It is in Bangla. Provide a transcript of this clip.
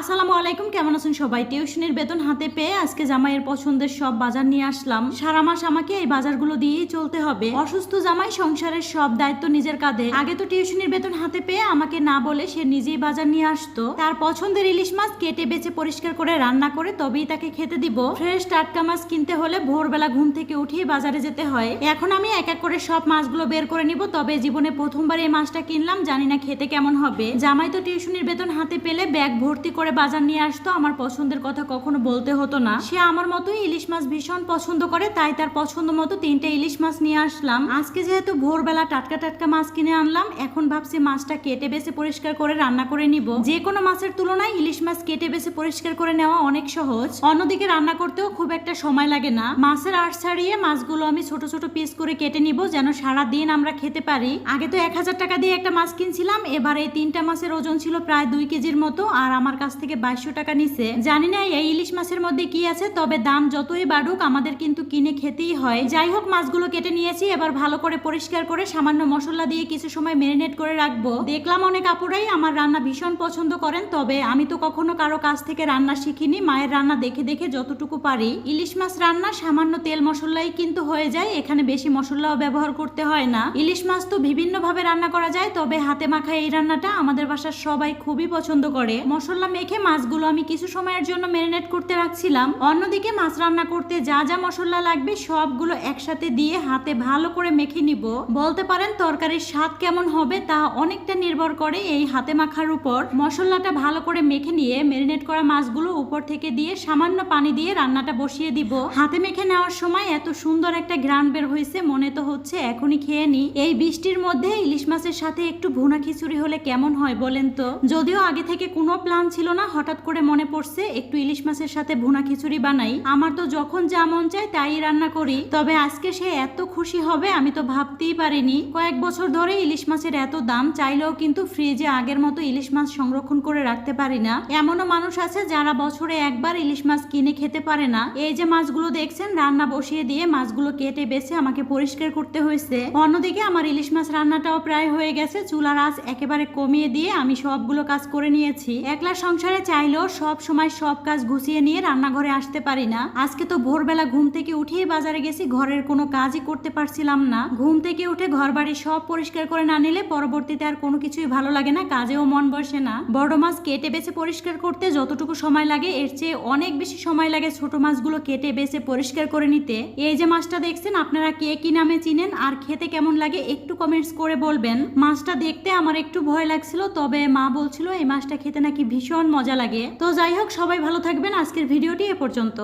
আসসালামু আলাইকুম, কেমন আছেন সবাই? টিউশনের বেতন হাতে পেয়ে আজকে জামাইয়ের পছন্দের সব বাজার নিয়ে আসলাম। সারা মাস আমাকে এই বাজারগুলো দিয়েই চলতে হবে। অসুস্থ জামাই সংসারের সব দায়িত্ব নিজের কাঁধে। আগে তো টিউশনের বেতন হাতে পেয়ে আমাকে না বলে সে নিজেই বাজার নিয়ে আসতো। তার পছন্দের ইলিশ মাছ কেটে বেছে পরিষ্কার করে রান্না করে তবেই তাকে খেতে দিব। ফ্রেশ টাটকা মাছ কিনতে হলে ভোরবেলা ঘুম থেকে উঠিয়ে বাজারে যেতে হয়। এখন আমি এক এক করে সব মাছগুলো বের করে নিব, তবে জীবনে প্রথমবার এই মাছটা কিনলাম, জানি না খেতে কেমন হবে। জামাই তো টিউশনের বেতন হাতে পেলে ব্যাগ ভর্তি করে বাজার নিয়ে আসতো, আমার পছন্দের কথা কখনো বলতে হতো না। সে আমার মতোই ইলিশ মাছ ভীষণ পছন্দ করে, তাই তার পছন্দ মতো তিনটে ইলিশ মাছ নিয়ে আসলাম। আজকে যেহেতু ভোরবেলা টাটকা টাটকা মাছ কিনে আনলাম, এখন ভাবছি মাছটা কেটে বেছে পরিষ্কার করে রান্না করে নিব। যে কোনো মাছের তুলনায় ইলিশ মাছ কেটে বেছে পরিষ্কার করে নেওয়া অনেক সহজ। অন্যদিকে রান্না করতেও খুব একটা সময় লাগে না। মাছের আড় ছাড়িয়ে মাছগুলো আমি ছোট ছোট পিস করে কেটে নিব, যেন সারা দিন আমরা খেতে পারি। আগে তো এক হাজার টাকা দিয়ে একটা মাছ কিনছিলাম, এবার এই তিনটা মাছের ওজন ছিল প্রায় দুই কেজির মতো, আর আমার কাছ থেকে বাইশশো টাকা নিছে। জানি না এই ইলিশ মাছের মধ্যে কি আছে, তবে দাম যতই বাড়ুক আমাদের কিন্তু কিনে খেতেই হয়। যাই হোক, মাছগুলো কেটে নিয়েছি, এবার ভালো করে পরিষ্কার করে সামান্য মশলা দিয়ে কিছু সময় মেরিনেট করে রাখব। দেখলাম অনেক আপুরাই আমার রান্না ভীষণ পছন্দ করেন, তবে আমি তো কখনো কারও কাছ থেকে রান্না শিখিনি, মায়ের রান্না দেখে দেখে যতটুকু পারি। ইলিশ মাছ রান্না সামান্য তেল মশলাই কিন্তু হয়ে যায়, এখানে বেশি মশলাও ব্যবহার করতে হয় না। ইলিশ মাছ তো বিভিন্ন ভাবে রান্না করা যায়, তবে হাতে মাখা এই রান্নাটা আমাদের বাসার সবাই খুবই পছন্দ করে। মশলা মেখে মাছগুলো আমি কিছু সময়ের জন্য ম্যারিনেট করতে রাখছিলাম। অন্যদিকে মাছ রান্না করতে যা যা মশলা লাগবে সবগুলো একসাথে দিয়ে হাতে ভালো করে মেখে নিব। বলতে পারেন তরকারির স্বাদ কেমন হবে তা অনেকটা নির্ভর করে এই হাতে মাখার উপর। মশলাটা ভালো করে মেখে নিয়ে ম্যারিনেট করা মাছগুলো উপর থেকে দিয়ে সামান্য পানি দিয়ে রান্নাটা বসিয়ে দিব। হাতে মেখে নেওয়ার সময় এত সুন্দর একটা ঘ্রাণ বের হয়েছে, মনে তো হচ্ছে এখনই খেয়ে নি। এই বৃষ্টির মধ্যে ইলিশ মাছের সাথে একটু ভুনা খিচুড়ি হলে কেমন হয় বলেন তো? যদিও আগে থেকে কোনো প্ল্যান ছিল না, হঠাৎ করে মনে পড়ছে, একটু ইলিশ মাছের সাথে ভুনা খিচুড়ি বানাই। আমার তো যখন যা মন চায় তাই রান্না করি। তবে আজকে সে এত খুশি হবে আমি তো ভাবতেই পারিনি। কয়েক বছর ধরে ইলিশ মাছের এত দাম চাইলেও কিন্তু ফ্রিজে আগের মতো ইলিশ মাছ সংরক্ষণ করে রাখতে পারি না। এমনও মানুষ আছে যারা বছরে একবার ইলিশ মাছ কিনে খেতে পারে না। এই যে মাছগুলো দেখছেন, রান্না বসিয়ে দিয়ে মাছগুলো কেটে বেছে আমাকে পরিষ্কার করতে হয়েছে। অন্যদিকে আমার ইলিশ মাছ রান্নাটাও প্রায় হয়ে গেছে, চুলার আঁচ একেবারে কমিয়ে দিয়ে আমি সবগুলো কাজ করে নিয়েছি। একলা সংসারে চাইলেও সব সময় সব কাজ গুছিয়ে নিয়ে রান্নাঘরে আসতে পারি না। আজকে তো ভোরবেলা ঘুম থেকে উঠেই বাজারে গেছি, ঘরের কোনো কাজই করতে পারছিলাম না। ঘুম থেকে উঠে ঘর বাড়ি সব পরিষ্কার করে না নিলে পরবর্তীতে আর কোনো কিছুই ভালো লাগে না, কাজেও মন বসে না। বড় মাছ কেটে বেছে পরিষ্কার করতে যতটুকু সময় লাগে, এর চেয়ে অনেক বেশি সময় লাগে ছোট মাছগুলো কেটে বেছে পরিষ্কার করে নিতে। এই যে মাছটা দেখছেন, আপনারা কে কি নামে চিনেন আর খেতে কেমন লাগে একটু কমেন্টস করে বলবেন। মাছটা দেখতে আমার একটু ভয় লাগছিল, তবে মা বলছিল, এই মাছটা খেতে নাকি ভীষণ মজা লাগে। তো যাই হোক সবাই ভালো থাকবেন। আজকের ভিডিওটি এ পর্যন্ত।